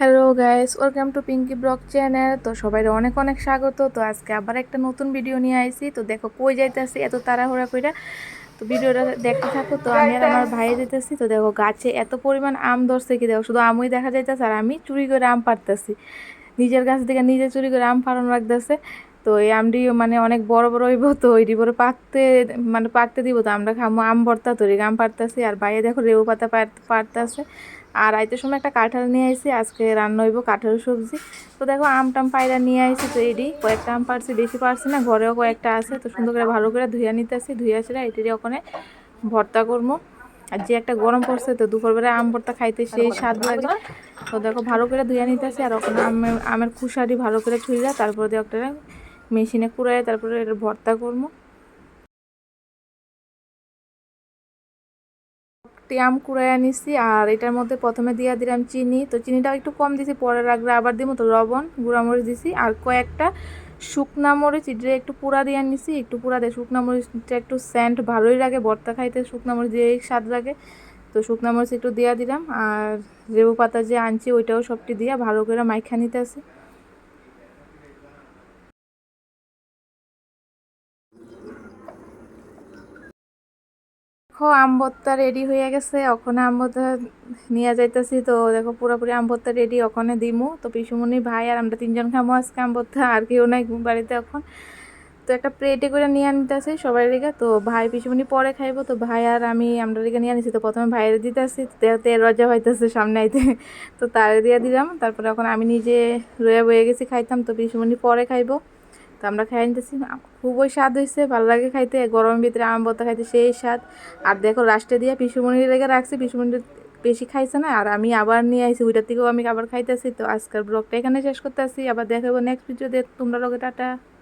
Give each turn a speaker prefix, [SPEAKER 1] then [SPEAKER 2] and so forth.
[SPEAKER 1] Hello guys welcome to Pinky blog channel তো সবাই অনেক অনেক স্বাগত। তো আজকে আবার একটা নতুন ভিডিও নিয়ে আইছি। তো দেখো কই যাইতেছি এত তাড়াহুড়া কইরা। তো ভিডিওটা দেখতে থাকো। তো আমি আর আমার ভাই যেতেছি তো দেখো গাছে এত পরিমাণ আম ধরছে কি দেখো। শুধু আমই দেখা যাইতেছে আর আমি চুরি করে আম পারতেছি নিজের গাছ থেকে নিজে চুরি করে আম ফাড়ানো রাখতেছে। তো এই আমটি মানে অনেক বড় বড় হইব, তো ওইটি পরে পাকতে মানে পাকতে দিব, তো আমরা খামো আম ভর্তা তৈরি আম পারতেছি, আর বাইরে দেখো রেউ পাতা পারতেছে। আর আইতে সময় একটা কাঁঠাল নিয়ে আইছি, আজকে রান্না হইব কাঁঠাল সবজি। তো দেখো আম টাম পায়রা নিয়ে আইছি, তো এটি কয়েকটা আম পারছি, বেশি পারছি না, ঘরেও কয়েকটা আছে, তো সুন্দর করে ভালো করে ধুইয়া নিতে আসি ধুইয়া ছেড়ে এটিরই ওখানে ভর্তা করব আর যে একটা গরম পড়ছে, তো দুপুরবেলা আম ভর্তা খাইতে সেই স্বাদ লাগে। তো দেখো ভালো করে ধুইয়া নিতে আসি আর ওখানে আমের আমের খুশারি ভালো করে ছুঁইরা, তারপরে দিয়ে একটা মেশিনে কুড়াই তারপরে এটা ভর্তা করব। একটি আম কুড়াই আনিছি আর এটার মধ্যে প্রথমে দিয়া দিলাম চিনি। তো চিনিটাও একটু কম দিছি, পরে রাখলে আবার দিব, তো লবণ, গুঁড়ামরিচ দিছি। আর কয়েকটা শুকনা মরিচ এটা একটু পুরা দিয়ে নিছি, একটু পুরা দিয়ে শুকনা মরিচটা একটু স্যান্ট ভালোই লাগে, ভর্তা খাইতে শুকনা মরিচ দিয়ে স্বাদ লাগে। তো শুকনা মরিচ একটু দিয়া দিলাম, আর লেবু পাতা যে আনছি, ওইটাও সবটি দিয়া ভালো করে মাইখা নিতে আসি দেখো আম ভর্তা রেডি হয়ে গেছে। ওখানে আম ভর্তা নিয়ে যাইতেছি তো, দেখো, পুরোপুরি আম ভর্তা রেডি ওখানে দিমু। তো পিসুমনি ভাই আর আমরা তিনজন খামো আজকে আম ভর্তা আর কেউ নাই বাড়িতে এখন। তো একটা প্লেটে করে নিয়ে আনতেছি সবাই রেগে তো ভাই পিসুমনি পরে খাইবো, তো ভাই আর আমি আমরা রেগে নিয়ে আনিছি। তো প্রথমে ভাইয়ের দিতেছি তেল রজা হইতেছে সামনে আইতে। তো তার দিয়ে দিলাম, তারপরে এখন আমি নিজে রয়ে বয়ে গেছি খাইতাম। তো পিসুমনি পরে খাইবো। তো আমরা খাই নিতেছি খুবই স্বাদ হয়েছে ভালো লাগে খাইতে, গরমের ভিতরে আম বলতে খাইতে সেই স্বাদ। আর দেখো, লাস্টে দিয়ে পিসুমণি রেখে রাখছি, পিসুমণি বেশি খাইছে না, আর আমি আবার নিয়ে আইসি ওইটার থেকেও আমি আবার খাইতেছি। তো আজকের ব্লগটা এখানে শেষ করতে আসি আবার দেখাবো নেক্সট ভিডিও দেখ তোমরা লোকে টাটা।